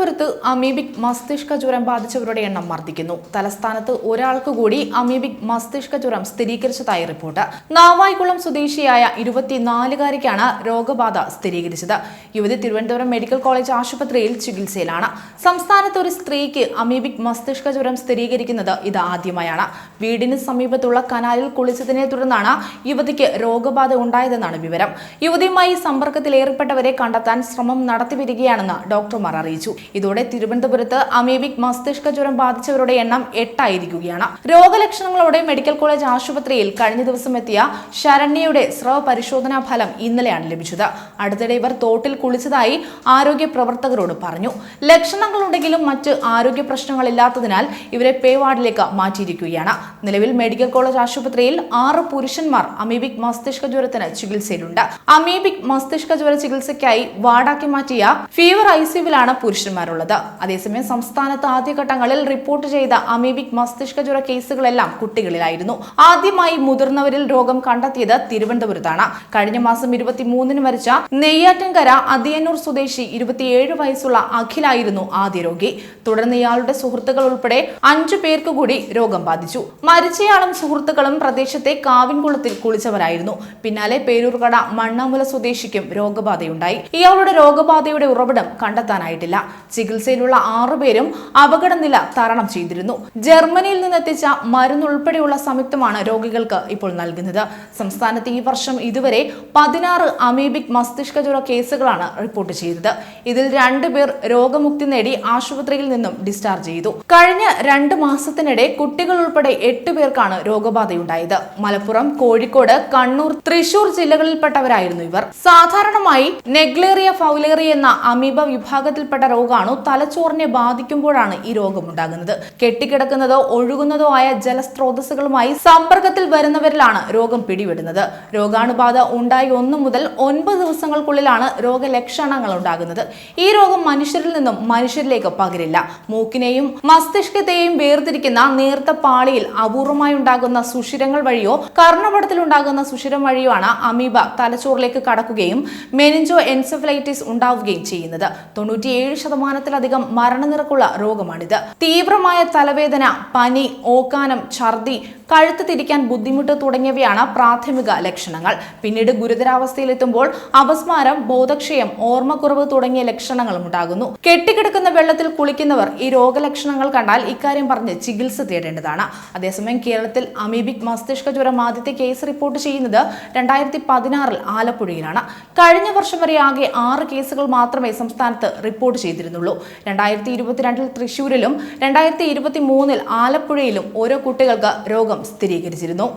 തിരുവനന്തപുരത്ത് അമീബിക് മസ്തിഷ്ക ജ്വരം ബാധിച്ചവരുടെ എണ്ണം വർദ്ധിക്കുന്നു. തലസ്ഥാനത്ത് ഒരാൾക്ക് കൂടി അമീബിക് മസ്തിഷ്ക ജ്വരം സ്ഥിരീകരിച്ചതായി റിപ്പോർട്ട്. നാവായിക്കുളം സ്വദേശിയായ ഇരുപത്തിനാലുകാരിക്കാണ് രോഗബാധ സ്ഥിരീകരിച്ചത്. യുവതി തിരുവനന്തപുരം മെഡിക്കൽ കോളേജ് ആശുപത്രിയിൽ ചികിത്സയിലാണ്. സംസ്ഥാനത്ത് ഒരു സ്ത്രീക്ക് അമീബിക് മസ്തിഷ്ക ജ്വരം സ്ഥിരീകരിക്കുന്നത് ഇത് ആദ്യമായാണ്. വീടിന് സമീപത്തുള്ള കനാലിൽ കുളിച്ചതിനെ തുടർന്നാണ് യുവതിക്ക് രോഗബാധ ഉണ്ടായതെന്നാണ് വിവരം. യുവതിയുമായി സമ്പർക്കത്തിൽ ഏർപ്പെട്ടവരെ കണ്ടെത്താൻ ശ്രമം നടത്തിവരികയാണെന്ന് ഡോക്ടർമാർ അറിയിച്ചു. ഇതോടെ തിരുവനന്തപുരത്ത് അമീബിക് മസ്തിഷ്ക ജ്വരം ബാധിച്ചവരുടെ എണ്ണം എട്ടായിരിക്കുകയാണ്. രോഗലക്ഷണങ്ങളോടെ മെഡിക്കൽ കോളേജ് ആശുപത്രിയിൽ കഴിഞ്ഞ ദിവസം എത്തിയ ശരണ്യയുടെ സ്രവ പരിശോധനാ ഫലം ഇന്നലെയാണ് ലഭിച്ചത്. അടുത്തിടെ ഇവർ തോട്ടിൽ കുളിച്ചതായി ആരോഗ്യ പ്രവർത്തകരോട് പറഞ്ഞു. ലക്ഷണങ്ങളുണ്ടെങ്കിലും മറ്റ് ആരോഗ്യ പ്രശ്നങ്ങളില്ലാത്തതിനാൽ ഇവരെ പേ വാർഡിലേക്ക് മാറ്റിയിരിക്കുകയാണ്. നിലവിൽ മെഡിക്കൽ കോളേജ് ആശുപത്രിയിൽ ആറ് പുരുഷന്മാർ അമീബിക് മസ്തിഷ്ക ജ്വരത്തിന് ചികിത്സയിലുണ്ട്. അമീബിക് മസ്തിഷ്ക ജ്വര ചികിത്സയ്ക്കായി വാർഡാക്കി മാറ്റിയ ഫീവർ ഐസിയുവിലാണ് പുരുഷന്മാരുള്ളത് അതേസമയം സംസ്ഥാനത്ത് ആദ്യഘട്ടങ്ങളിൽ റിപ്പോർട്ട് ചെയ്ത അമീബിക് മസ്തിഷ്ക ജ്വര കേസുകളെല്ലാം കുട്ടികളിലായിരുന്നു. ആദ്യമായി മുതിർന്നവരിൽ രോഗം കണ്ടെത്തിയത് തിരുവനന്തപുരത്താണ്. കഴിഞ്ഞ മാസം ഇരുപത്തിമൂന്നിന് മരിച്ച നെയ്യാറ്റിൻകര അതിയന്നൂർ സ്വദേശി ഇരുപത്തിയേഴ് വയസ്സുള്ള അഖിലായിരുന്നു ആദ്യ രോഗി. തുടർന്ന് ഇയാളുടെ സുഹൃത്തുക്കൾ ഉൾപ്പെടെ അഞ്ചു പേർക്ക് കൂടി രോഗം ബാധിച്ചു. മരിച്ചയാളും സുഹൃത്തുക്കളും പ്രദേശത്തെ കാവിൻകുളത്തിൽ കുളിച്ചവരായിരുന്നു. പിന്നാലെ പേരൂർകട മണ്ണാമുല സ്വദേശിക്കും രോഗബാധയുണ്ടായി. ഇയാളുടെ രോഗബാധയുടെ ഉറവിടം കണ്ടെത്താനായിട്ടില്ല. ചികിത്സയിലുള്ള ആറുപേരും അപകടനില തരണം ചെയ്തിരുന്നു. ജർമ്മനിയിൽ നിന്നെത്തിച്ച മരുന്നുൾപ്പെടെയുള്ള സംയുക്തമാണ് രോഗികൾക്ക് ഇപ്പോൾ നൽകുന്നത്. സംസ്ഥാനത്ത് ഈ വർഷം ഇതുവരെ പതിനാറ് അമീബിക് മസ്തിഷ്ക ജ്വര കേസുകളാണ് റിപ്പോർട്ട് ചെയ്തത്. ഇതിൽ രണ്ടുപേർ രോഗമുക്തി നേടി ആശുപത്രിയിൽ നിന്നും ഡിസ്ചാർജ് ചെയ്തു. കഴിഞ്ഞ രണ്ട് മാസത്തിനിടെ കുട്ടികൾ ഉൾപ്പെടെ എട്ട് പേർക്കാണ് രോഗബാധയുണ്ടായത്. മലപ്പുറം കോഴിക്കോട് കണ്ണൂർ തൃശൂർ ജില്ലകളിൽപ്പെട്ടവരായിരുന്നു ഇവർ. സാധാരണമായി നെഗ്ലേറിയ ഫൗലേറിയ എന്ന അമീബ വിഭാഗത്തിൽപ്പെട്ട രോഗാണു തലച്ചോറിനെ ബാധിക്കുമ്പോഴാണ് ഈ രോഗമുണ്ടാകുന്നത്. കെട്ടിക്കിടക്കുന്നതോ ഒഴുകുന്നതോ ആയ ജലസ്രോതസ്സുകളുമായി സമ്പർക്കത്തിൽ വരുന്നവരിലാണ് രോഗം പിടിപെടുന്നത്. രോഗാണുബാധ ഉണ്ടായി ഒന്നു മുതൽ ഒൻപത് ദിവസങ്ങൾക്കുള്ളിലാണ് രോഗലക്ഷണങ്ങൾ ഉണ്ടാകുന്നത്. ഈ രോഗം മനുഷ്യരിൽ നിന്നും മനുഷ്യരിലേക്ക് പകരില്ല. മൂക്കിനെയും മസ്തിഷ്കത്തെയും വേർതിരിക്കുന്ന നേർത്ത പാളിയിൽ അപൂർവമായി ഉണ്ടാകുന്ന സുഷിരങ്ങൾ വഴിയോ കർണപടത്തിൽ ഉണ്ടാകുന്ന സുഷിരം വഴിയോ ആണ് അമീബ തലച്ചോറിലേക്ക് കടക്കുകയും മെനിഞ്ചോ എൻസെഫലൈറ്റിസ് ഉണ്ടാവുകയും ചെയ്യുന്നത്. തൊണ്ണൂറ്റിയേഴ് ശതമാനത്തിലധികം മരണനിരക്കുള്ള രോഗമാണിത്. തീവ്രമായ തലവേദന പനി ഓക്കാനം ഛർദി കഴുത്ത് തിരിക്കാൻ ബുദ്ധിമുട്ട് തുടങ്ങിയവയാണ് പ്രാഥമിക ലക്ഷണങ്ങൾ. പിന്നീട് ഗുരുതരാവസ്ഥയിലെത്തുമ്പോൾ അപസ്മാരം ബോധക്ഷയം ഓർമ്മക്കുറവ് തുടങ്ങിയ ലക്ഷണങ്ങളും ഉണ്ടാകുന്നു. കെട്ടിക്കിടക്കുന്ന വെള്ളത്തിൽ കുളിക്കുന്നവർ ഈ രോഗലക്ഷണങ്ങൾ കണ്ടാൽ ഇക്കാര്യം പറഞ്ഞ് ചികിത്സ തേടേണ്ടതാണ്. അതേസമയം കേരളത്തിൽ അമീബിക് മസ്തിഷ്ക ജ്വരം ആദ്യത്തെ കേസ് റിപ്പോർട്ട് ചെയ്യുന്നത് രണ്ടായിരത്തി പതിനാറിൽ ആലപ്പുഴയിലാണ്. കഴിഞ്ഞ വർഷം വരെ ആകെ ആറ് കേസുകൾ മാത്രമേ സംസ്ഥാനത്ത് റിപ്പോർട്ട് ചെയ്തിരുന്നുള്ളൂ. രണ്ടായിരത്തി ഇരുപത്തിരണ്ടിൽ തൃശൂരിലും രണ്ടായിരത്തി ഇരുപത്തി മൂന്നിൽ ആലപ്പുഴയിലും ഓരോ കുട്ടികൾക്ക് രോഗം സ്ഥിരീകരിച്ചിരുന്നു.